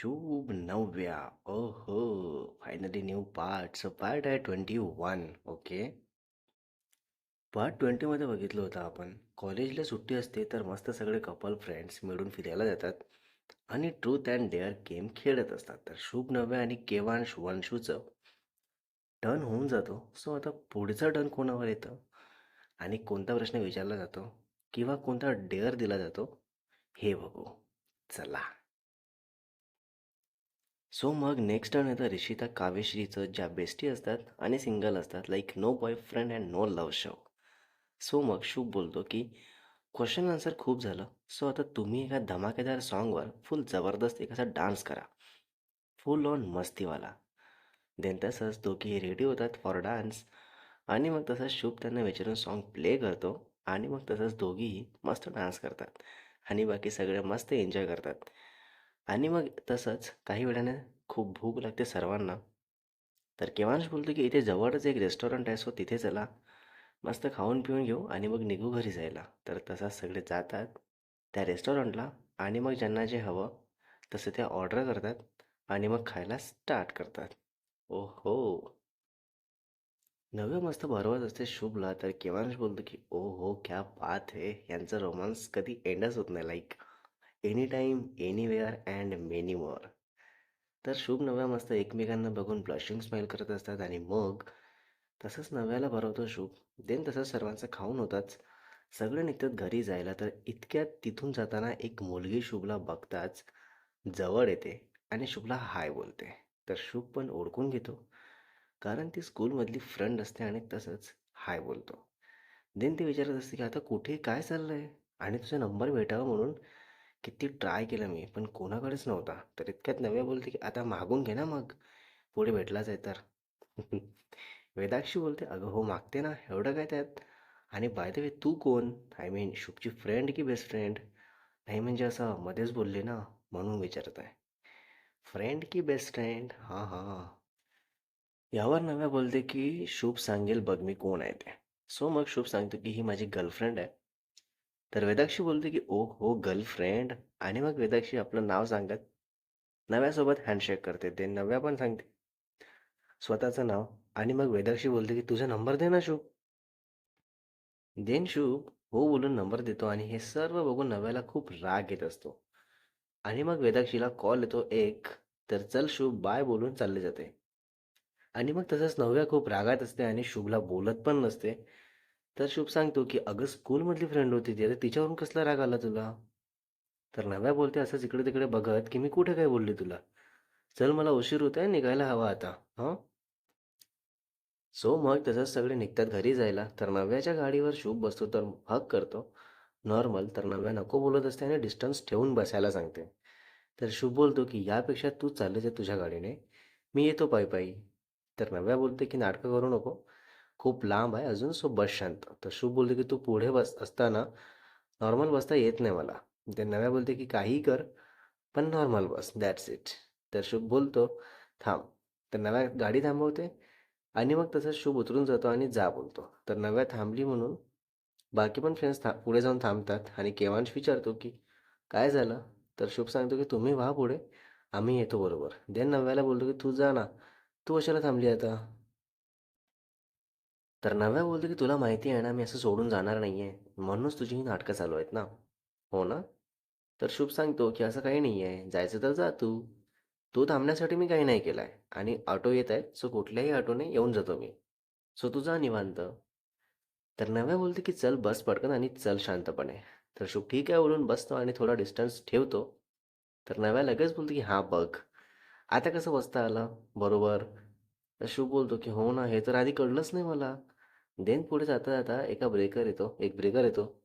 शुभ नवव्या. ओहो finally new part so part आहे ट्वेंटी वन ओके पार्ट ट्वेंटीमध्ये बघितलं होतं आपण. कॉलेजला सुट्टी असते तर मस्त सगळे कपल फ्रेंड्स मिळून फिरायला जातात. आणि ट्रूथ अँड डेअर गेम खेळत असतात. तर शुभ नव्या आणि केवांश वंशूचं टर्न होऊन जातो. सो आता पुढचं टर्न कोणावर येतं? आणि कोणता प्रश्न विचारला जातो? किंवा कोणता डेअर दिला जातो? हे बघू. चला. सो मग नेक्स्ट टर्न येतं रिषिता काव्यश्रीचं ज्या बेस्टी असतात आणि सिंगल असतात like no boyfriend and no love show so मग शुभ बोलतो की क्वेश्चन आन्सर खूप झालं. सो आता तुम्ही एका धमाकेदार सॉन्गवर फुल जबरदस्त एक असा डान्स करा. फुल ऑन मस्तीवाला. देन तसंच दोघी रेडी होतात फॉर डान्स आणि मग तसंच शुभ त्यांना विचारून सॉन्ग प्ले करतो. आणि मग तसंच दोघीही मस्त डान्स करतात. आणि बाकी सगळे मस्त एन्जॉय करतात. आणि मग तसंच काही वेळाने खूप भूक लागते सर्वांना. तर केव्हाच बोलतो की इथे जवळच एक रेस्टॉरंट आहे सो तिथे चला. मस्त खाऊन पिऊन घेऊ आणि मग निघू घरी जायला. तर तसाच सगळे जातात त्या रेस्टॉरंटला आणि मग ज्यांना जे हवं तसं ते ऑर्डर करतात आणि मग खायला स्टार्ट करतात. ओहो! नवे मस्त भरवत असते शुभला तर केव्हाच बोलतो की ओ हो क्या बात आहे यांचं रोमांस कधी एंडच होत नाही like any time anywhere and many more तर शुभ नव्या मस्त एकमेकांना बघून ब्लशिंग स्माईल करत असतात आणि मग तसंच नव्याला भरवतो शुभ. देन तसंच सर्वांचं खाऊन होताच सगळे निघतात घरी जायला. तर इतक्यात तिथून जाताना एक मुलगी शुभला बघताच जवळ येते आणि शुभला हाय बोलते. तर शुभ पण ओळखून घेतो. कारण ती स्कूलमधली फ्रेंड असते आणि तसंच हाय बोलतो. देन ती विचारत असते की आता कुठे काय चाललं आहे आणि तुझा नंबर भेटावा म्हणून किती ट्राय केलं मी पण कोणाकडेच नव्हता. तर इतक्यात नव्या बोलते की आता मागून घे ना मग. पुढे भेटलाच आहे तर. वेदाक्षी बोलते अगं हो मागते ना. एवढं काय त्यात? आणि बाय द वे तू कोण? आय मीन शुभची फ्रेंड की बेस्ट फ्रेंड नाही म्हणजे असं मध्येच बोलले ना म्हणून विचारत आहे. फ्रेंड की बेस्ट फ्रेंड हां हां. यावर नव्या बोलते की शुभ सांगेल बघ मी कोण आहे ते. सो मग शुभ सांगतो की ही माझी गर्लफ्रेंड आहे. तर वेदाक्षी बोलते की ओ हो गर्लफ्रेंड. आणि मग वेदाक्षी आपलं नाव सांगत नव्यासोबत हँडशेक करते. ते नव्या पण सांगते. स्वतःचं नाव. आणि मग वेदाक्षी बोलते की तुझा नंबर दे ना शुभ. देन शुभ. हो बोलून नंबर देतो. आणि हे सर्व बघून नव्याला खूप राग येत असतो. आणि मग वेदाक्षीला कॉल येतो एक तर चल शुभ बाय बोलून चालले जाते. आणि मग तसंच नव्या खूप रागात असते आणि शुभला बोलत पण नसते. तर शुभ सांगतो की अगं स्कूलमधली फ्रेंड होती ती. आता तिच्यावरून कसला राग आला तुला? तर नव्या बोलते असंच इकडे तिकडे बघत की मी कुठे काय बोलली तुला? चल मला उशीर होत आहे निघायला हवा आता. हां? सो मग तसंच सगळे निघतात घरी जायला. तर नव्याच्या गाडीवर शुभ बसतो तर हक करतो. नॉर्मल तर नव्या नको बोलत असते आणि डिस्टन्स ठेवून बसायला सांगते. तर शुभ बोलतो की यापेक्षा तू चालले जा तुझ्या गाडीने. मी येतो पायी पायी तर नव्या बोलते की नाटकं करू नको. खूप लांब आहे अजून सो बस शांत. तर शुभ बोलते की तू पुढे बस असताना नॉर्मल बसता येत नाही मला. ते नव्या बोलते की काही कर पण नॉर्मल बस दॅट्स इट तर शुभ बोलतो थांब. तर नव्या गाडी थांबवते आणि मग तसंच शुभ उतरून जातो आणि जा बोलतो. तर नव्या थांबली म्हणून बाकी पण फ्रेंड्स था पुढे जाऊन थांबतात आणि केवांश विचारतो की काय झालं? तर शुभ सांगतो की तुम्ही व्हा पुढे आम्ही येतो बरोबर. देन नव्याला बोलतो की तू जा ना तू कशाला थांबली आता? तर नव्या बोलतो की तुला माहिती आहे ना मी असं सोडून जाणार नाही आहे म्हणूनच तुझी ही नाटकं चालू आहेत ना. हो ना? तर शुभ सांगतो की असं काही नाही आहे जायचं तर जा तू. तू थांबण्यासाठी मी काही नाही केलं आहे आणि ऑटो येत आहे सो कुठल्याही ऑटोने येऊन जातो मी. सो तू जा निवांत. तर नव्या बोलते की चल बस पटकन आणि चल शांतपणे. तर शुभ ठीक आहे बोलून बसतो आणि थोडा डिस्टन्स ठेवतो. तर नव्या लगेच बोलतो की हां बघ. आता कसं बसता आलं? बरोबर. तर शुभ बोलतो की हो ना हे तर आधी कळलंच नाही मला. देन पुढे जाता जाता एका ब्रेकर येतो. एक ब्रेकर येतो.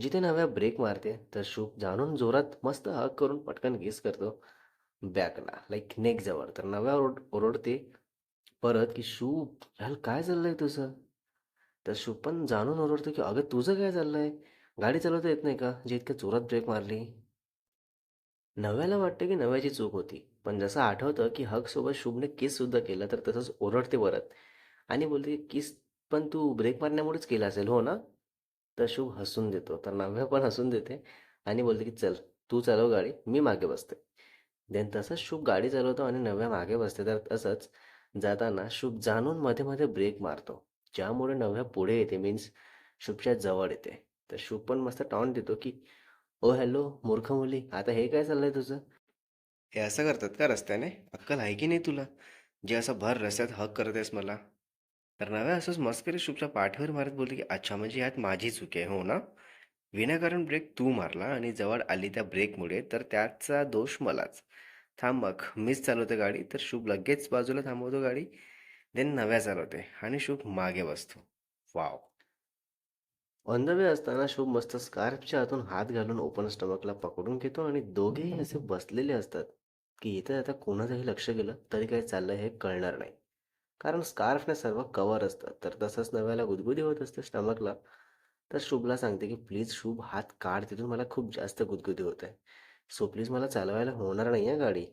जिथे नव्या ब्रेक मारते तर शुभ जाणून जोरात मस्त हक करून पटकन गेस करतो. बॅकला लाईक नेक जवळ. तर नव्या ओरड ओरडते. परत की शुभ ह्याला काय चाललंय तुझं? तर शुभ पण जाणून ओरडतो की अगं तुझं काय चाललंय? गाडी चालवता येत नाही का? जे इतक्या जोरात ब्रेक मारली. नव्याला वाटतं की नव्याची चूक होती. पण जसं आठवतं की हकसोबत शुभने किस सुद्धा केला तर तसंच ओरडते परत. आणि बोलते की किस पण तू ब्रेक मारण्यामुळेच केला असेल हो ना? तर शुभ हसून देतो. तर नव्या पण हसून देते आणि बोलते की चल तू चालव गाडी मी मागे बसते. देन तसंच शुभ गाडी चालवतो आणि नव्या मागे बसते. तर तसंच जाताना शुभ जाणून मध्ये मध्ये ब्रेक मारतो ज्यामुळे नव्या पुढे येते मीन्स शुभच्या जवळ येते. तर शुभ पण मस्त टॉन देतो की ओ हॅलो मूर्ख मुली आता हे काय चाललंय तुझं? हे असं करतात का रस्त्याने? अक्कल आहे की नाही तुला? जे असं भर रस्त्यात हक करत आहेस मला? तर नव्या असंच मस्करी शुभच्या पाठीवर मारत बोलले की अच्छा म्हणजे यात माझी चूक आहे हो ना? विनाकारण ब्रेक तू मारला आणि जवळ आली त्या ब्रेकमुळे तर त्याचा दोष मलाच. थांब मग मीच चालवते गाडी. तर शुभ लगेच बाजूला थांबवतो गाडी देन नव्या चालवते आणि शुभ मागे बसतो. वाव ऑन द वे असताना शुभ मस्त स्कार्फच्या हातून हात घालून ओपन स्टमकला पकडून घेतो आणि दोघेही असे बसलेले असतात की इथे आता कोणाचंही लक्ष गेलं तरी काय चाललंय हे कळणार नाही. कारण स्कार्फने सर्व कवर असतं तर तसंच नव्याला गुदगुदी होत असते स्टमकला तर शुभला सांगते की प्लीज शुभ हात काढ. तिथून मला खूप जास्त गुदगुदी होत आहे. सो प्लीज मला चालवायला होणार नाही आहे गाडी.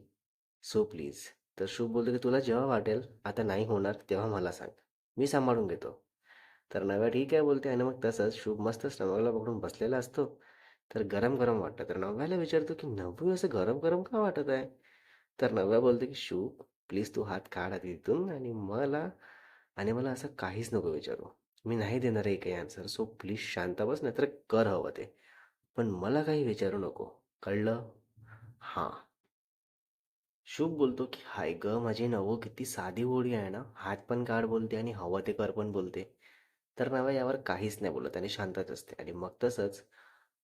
सो प्लीज तर शुभ बोलतो की तुला जेव्हा वाटेल आता नाही होणार तेव्हा मला सांग. मी सांभाळून घेतो. तर नव्या ठीक आहे बोलते आणि मग तसंच शुभ मस्त स्टमकला पकडून बसलेला असतो. तर गरम गरम वाटतं. तर नव्याला विचारतो की नव्या असं गरम गरम का वाटत आहे? तर नव्या बोलते की शुभ प्लीज तू हात काढ तिथून आणि मला आणि मला असं काहीच नको विचारू. मी नाही देणार आहे काही आन्सर सो प्लीज शांत बस नाहीतर कर हवं ते. पण मला काही विचारू नको. कळलं? हां. शुभ बोलतो की हाय ग माझी नवो किती साधी ओळी आहे ना. हात पण काढ बोलते आणि हवं ते कर पण बोलते. तर नव्या यावर काहीच नाही बोलत आणि शांतच असते. आणि मग तसंच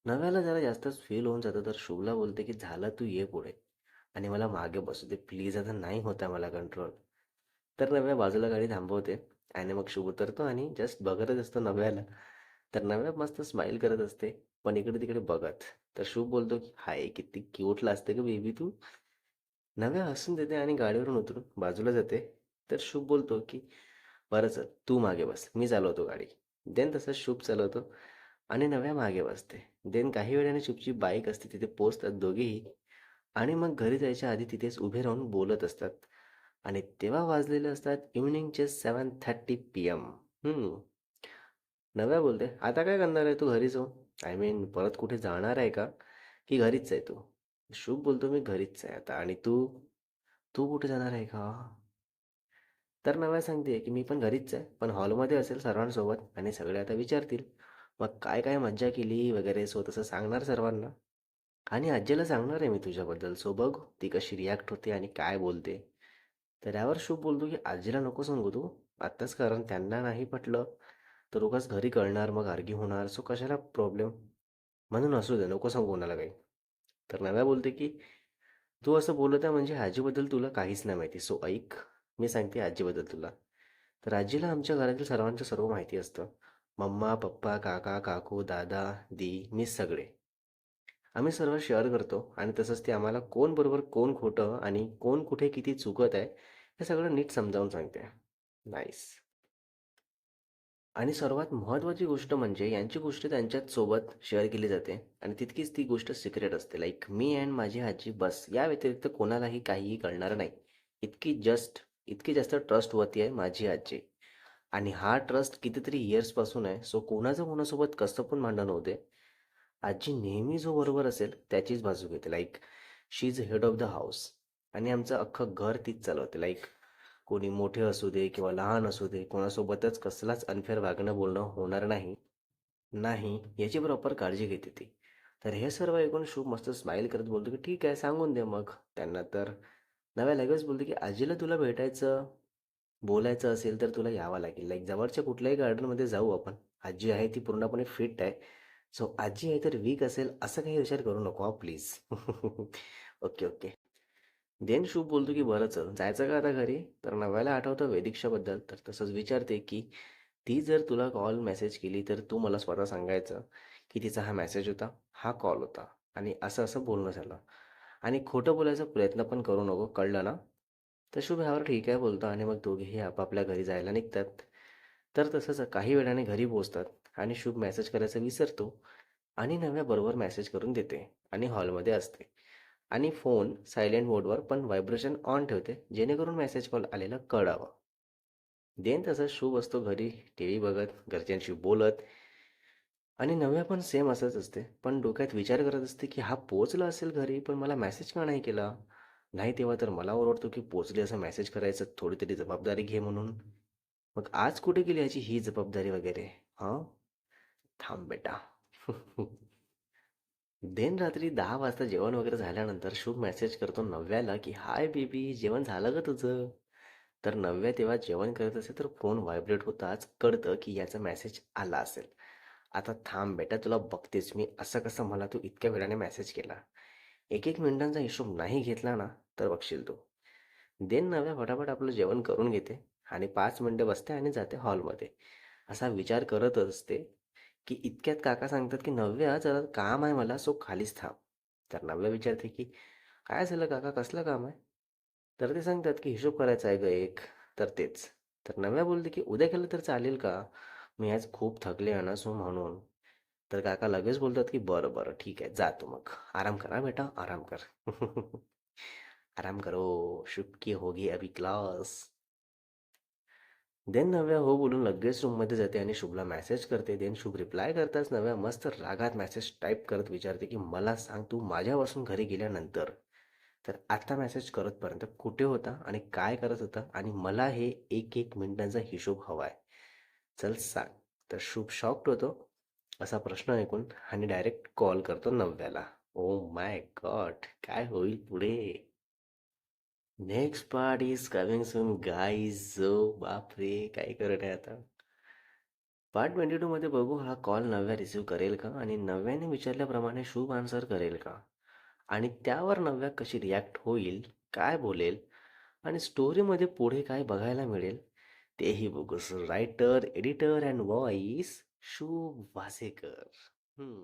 नव्याला जरा जास्तच फील होऊन जातं तर शुभला बोलते की झालं तू ये पुढे. आणि मला मागे बसू दे. प्लीज आता नाही होता मला कंट्रोल तर नव्या बाजूला गाडी थांबवते आणि मग शुभ उतरतो आणि जस्ट बघतच असतो नव्याला. तर नव्या मस्त स्माईल करत असते पण इकडे तिकडे बघत. तर शुभ बोलतो की हाय किती क्यूटला असते का बेबी तू. नव्या हसून देते आणि गाडीवरून उतरून बाजूला जाते. तर शुभ बोलतो की बरं चल तू मागे बस. मी चालवतो गाडी. देन तसं शुभ चालवतो आणि नव्या मागे बसते. देन काही वेळाने शुभची बाईक असते तिथे पोचतात दोघेही. आणि मग घरी जायच्या आधी तिथेच उभे राहून बोलत असतात. आणि तेव्हा वाजलेले असतात इव्हनिंगचे seven thirty P M. Navya बोलते आता काय करणार आहे तू घरी हो? आय मीन परत कुठे जाणार आहे का? की घरीच आहे तू? शुभ बोलतो मी घरीच आहे आता. आणि तू? तू कुठे जाणार आहे का? तर नव्या सांगते की मी पण घरीच आहे. पण हॉलमध्ये असेल सर्वांसोबत आणि सगळे आता विचारतील. मग काय काय मज्जा केली वगैरे सो तसं सांगणार सर्वांना. आणि आजीला सांगणार आहे मी तुझ्याबद्दल. सो बघ ती कशी रिॲक्ट होते आणि काय बोलते. तर यावर शुभ बोलतो की आजीला नको सांगू तू. आत्ताच कारण त्यांना नाही पटलं तर उगाच घरी कळणार मग आर्ग्यू होणार. सो कशाला प्रॉब्लेम म्हणून असू दे नको सांगू कोणाला काही. तर नव्या बोलते की तू असं बोलत आहे म्हणजे आजीबद्दल तुला काहीच नाही माहिती. सो ऐक मी सांगते आजीबद्दल तुला. तर आजीला आमच्या घरातील सर्वांचं सर्व माहिती असतं. मम्मा पप्पा काका काकू दादा दी मी सगळे. आम्ही सर्व शेअर करतो आणि तसंच ते आम्हाला कोण बरोबर कोण खोटं आणि कोण कुठे किती चुकत आहे हे सगळं नीट समजावून सांगते. नाईस आणि सर्वात महत्त्वाची गोष्ट म्हणजे यांची गोष्ट त्यांच्याच सोबत शेअर केली जाते आणि तितकीच ती गोष्ट सिक्रेट असते. लाईक मी अँड माझी आजी बस या व्यतिरिक्त कोणालाही काहीही कळणार नाही. इतकी जस्ट इतकी जास्त ट्रस्टवरती आहे माझी आजी. आणि हा ट्रस्ट कितीतरी इयर्सपासून आहे सो कोणाचं कोणासोबत कसं पण भांडण होते आजी नेहमी जो बरोबर असेल त्याचीच बाजू घेते. Like she is head of the house आणि आमचं अख्खं घर तीच चालवते. लाईक कोणी मोठे असू दे किंवा लहान असू दे कोणासोबतच कसलाच अनफेअर वागणं बोलणं होणार नाही. नाही याची प्रॉपर काळजी घेते ती. तर हे सर्व ऐकून शुभ मस्त स्माईल करत बोलतो की ठीक आहे सांगून दे मग. त्यांना तर नव्या लगेच बोलतो की आजीला तुला भेटायचं बोलायचं असेल तर तुला यावं लागेल. लाईक जवळच्या कुठल्याही गार्डनमध्ये जाऊ आपण. आजी आहे ती पूर्णपणे फिट आहे. सो आजी आहे तर वीक असेल असं काही विचार करू नको प्लीज ओके ओके देन शुभ बोलतो की बरं चल जायचं का आता घरी? तर नव्याला आठवतं वेदिक्षाबद्दल. तर तसंच विचारते की ती जर तुला कॉल मेसेज केली तर तू मला स्वतः सांगायचं की तिचा हा मेसेज होता हा कॉल होता. आणि असं असं बोलणं झालं. आणि खोटं बोलायचा प्रयत्न पण करू नको कळलं ना? तर शुभ ह्यावर ठीक आहे बोलतो. आणि मग दोघेही आपापल्या घरी जायला निघतात. तर तसंच काही वेळाने घरी पोचतात आणि शुभ मेसेज करायचं विसरतो आणि नव्याबरोबर मेसेज करून देते आणि हॉलमध्ये असते. आणि फोन सायलेंट मोडवर पण व्हायब्रेशन ऑन ठेवते जेणेकरून मेसेज कॉल आलेला कळावं. देन तसंच शुभ असतो घरी टी व्ही बघत घरच्यांशी बोलत. आणि नव्या पण सेम असंच असते पण डोक्यात विचार करत असते की हा पोचला असेल घरी पण मला मेसेज का नाही केला? नाही तेव्हा तर मला ओरडतो की पोचले असं मेसेज करायचं थोडी तरी जबाबदारी घे म्हणून. मग आज कुठे गेली याची ही जबाबदारी वगैरे हां? थांब बेटा. देन रात्री दहा वाजता जेवण वगैरे झाल्यानंतर शुभ मेसेज करतो नव्याला की हाय बेबी जेवण झालं का तुझं? तर नव्या तेव्हा जेवण करत असेल तर फोन व्हायब्रेट होताच कळतं की याचा मेसेज आला असेल. आता थांब बेटा तुला बघतेच मी असं कसं मला तू इतक्या वेळाने मेसेज केला. एक एक मिनिटांचा हिशोब नाही घेतला ना तर बघशील तू. देन नव्या फटाफट आपलं जेवण करून घेते आणि पाच मिनटं बसते आणि जाते हॉलमध्ये असा विचार करत असते की इतक्यात काका सांगतात की नव्या जरा काम आहे मला सो खालीच थांब. तर नव्या विचारते की काय झालं काका? कसलं काम आहे? तर ते सांगतात की हिशोब करायचा आहे ग एक तर तेच. तर नव्या बोलते की उद्या केलं तर चालेल का? मी आज खूप थकले आहे ना सो म्हणून. तर काका लगेच बोलतात की बरं बरं ठीक आहे जातो मग. आराम करा बेटा आराम कर. आराम करो शुभ की होगी अभी क्लास. देन नव्या हो बोलून लगेच रूममध्ये जाते आणि शुभला मेसेज करते. देन शुभ रिप्लाय करताच नव्या मस्त रागात मॅसेज टाईप करत विचारते की मला सांग तू माझ्यापासून घरी गेल्यानंतर. तर आत्ता मॅसेज करतपर्यंत कुठे होता आणि काय करत होता आणि मला हे एक एक मिनिटांचा हिशोब हवा आहे चल सांग. तर शुभ शॉक्ड होतो. असा प्रश्न ऐकून आणि डायरेक्ट कॉल करतो नव्याला. ओ माय गॉड काय होईल पुढे? Next part is coming soon guys जो बापरे काय करत आहे आता? पार्ट ट्वेंटी टू मध्ये बघू हा कॉल नव्या रिसीव्ह करेल का? आणि नव्याने विचारल्याप्रमाणे शुभ आन्सर करेल का? आणि त्यावर नव्या कशी रिॲक्ट होईल काय बोलेल? आणि स्टोरीमध्ये पुढे काय बघायला मिळेल तेही बघू. Writer editor and voice Shubh Wasekar. हम्म.